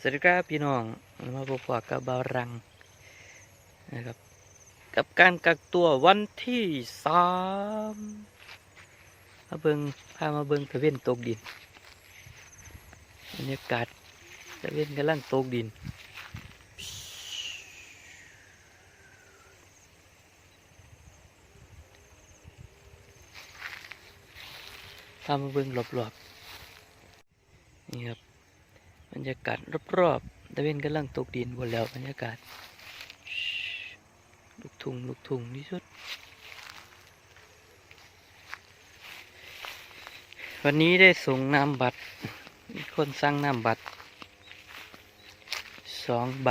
สวัสดีครับพี่น้องมาพบกับบารังนะครับกับการกักตัววันที่สามมาเบิงพามาเบิงตะเวนตกดินบรรยากาศตะเวนกำลังตกดินพามาเบิงรอบๆนี่ครับ รรยากาศรอบๆตะเวนกำลังตกดินหมดแล้วบรรยากาศ ลูกทุ่งลูกทุ่งที่สุด วันนี้ได้ส่งนามบัตร คนสั่งนามบัตรสองใบ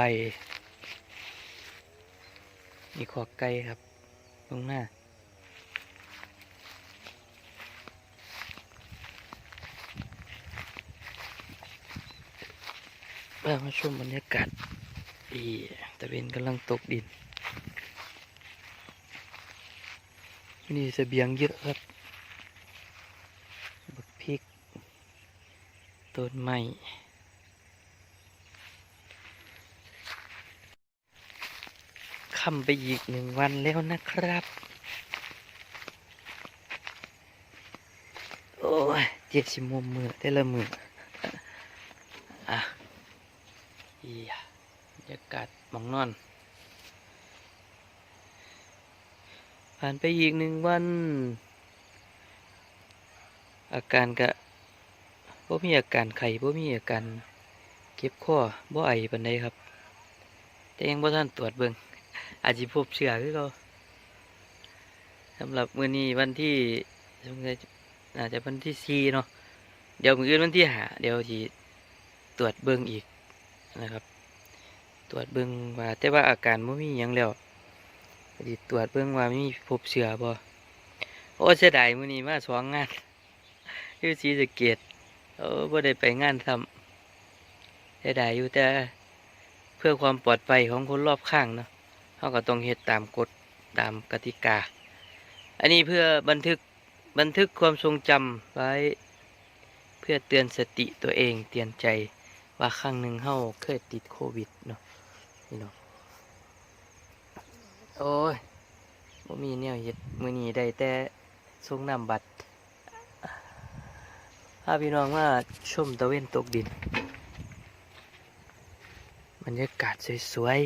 มีขอไก่ครับ ตรงหน้าามาชมบรรยากาศดีตะเวนกำลังตกดินนี่เสบียงเยอะครับบักพริกต้นไม้คำไปอีกหนึ่งวันแล้วนะครับ โอ้ยเจ็ดสิบโมงมือแต่ละมืออะ อียบรรยากาศหมองนอน ผ่านไปอีกหนึ่งวัน อาการกะบ่มีอาการไข้บ่มีอาการเก็บข้อบ่ไอปานใดครับ แต่ยังบ่ทันตรวจเบิ่งอาจสิพบเชื้อคือเขาสำหรับมื้อนี้วันที่สงสัยน่าจจะวันที่สี่เนาะเดี๋ยวมื้ออื่นวันที่ห้าเดี๋ยวสิตรวจเบิ่งอีก นะครับ ตรวจเบิ่งว่าแต่ว่าอาการไม่มีหยังแล้วก็สิตรวจเบิ่งว่ามีพบเชื้อบ่โอ้เสียดายมื้อนี้มาสองงานอยู่ศรีสะเกษเออบ่ได้ไปงานทำเสียดายอยู่แต่เพื่อความปลอดภัยของคนรอบข้างเนาะเฮาก็ต้องเฮ็ดตามกฎตามกติกา อันนี้เพื่อบันทึกบันทึกความทรงจำไว้ เพื่อเตือนสติตัวเองเตือนใจ ว่าครั้งหนึ่งเฮาเคยติดโควิดเนาะพี่น้องโอ้ยบ่มีแนวเฮ็ดมื้อนี้ได้แต่ส่งน้ำบัตรพาพี่น้องมาชมตะเวนตกดินบรรยากาศสวย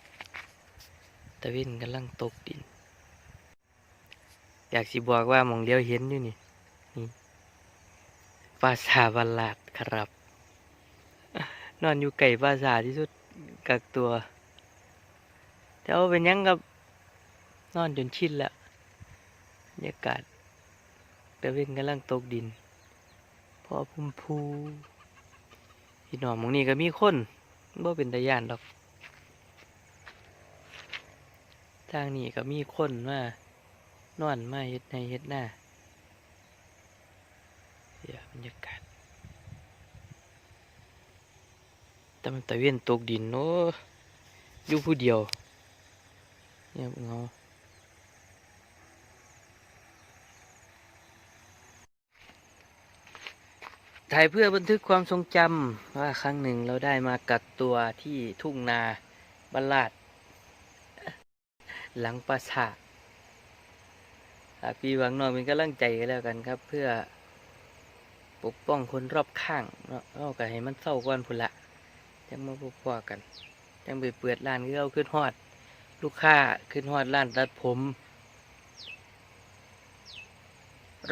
ๆตะเวนกำลังตกดิน อยากสิบอกว่ามองเดียวเห็นอยู่นี่นี่ปราสาทบรรลาดครับ นอนอยู่ไก่ปราสาทที่สุดกักตัวแต่ว่าเป็นยังกับนอนจนชินแล้วบรรยากาศตะเวนกำลังตกดิน พอพุ่มพูพี่นองหมองนี้ก็มีคนบ่เป็นตาย่านดอก ทางนี้ก็มีคนมานอนมาเฮ็ดในเฮ็ดหน้าเดี๋ยวบรรยากาศ แต่มันตะเวนตกดินโอ้อยู่ผู้เดียวเงียเงาถ่ายเพื่อบันทึกความทรงจำว่าครั้งหนึ่งเราได้มากักตัวที่ทุ่งนาบรรลาด หลังปราสาทหากพี่หวังนอยเป็นกำลังใจกันแล้วกันครับ เพื่อปกป้องคนรอบข้างเนาะเอาก็ให้มันเศร้าก่อนพุ่นละ จังมาพบพอกันจังไปเปิดร้านคือเอาขึ้นฮอด ลูกค้าขึ้นฮอดร้านตัดผม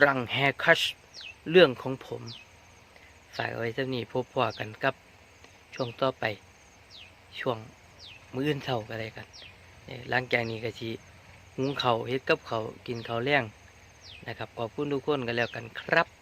รังแฮคัชเรื่องของผมฝากไว้สักนี้พบพอกันกับ ช่วงต่อไป ช่วงมื้ออื่นเช้าก็ได้กันเอ่อหลังจากนี้ก็สิหุงเขาเฮ็ดกับเขากินเขาวแล้งนะครับขอบคุณทุกคนกันแล้วกันครับ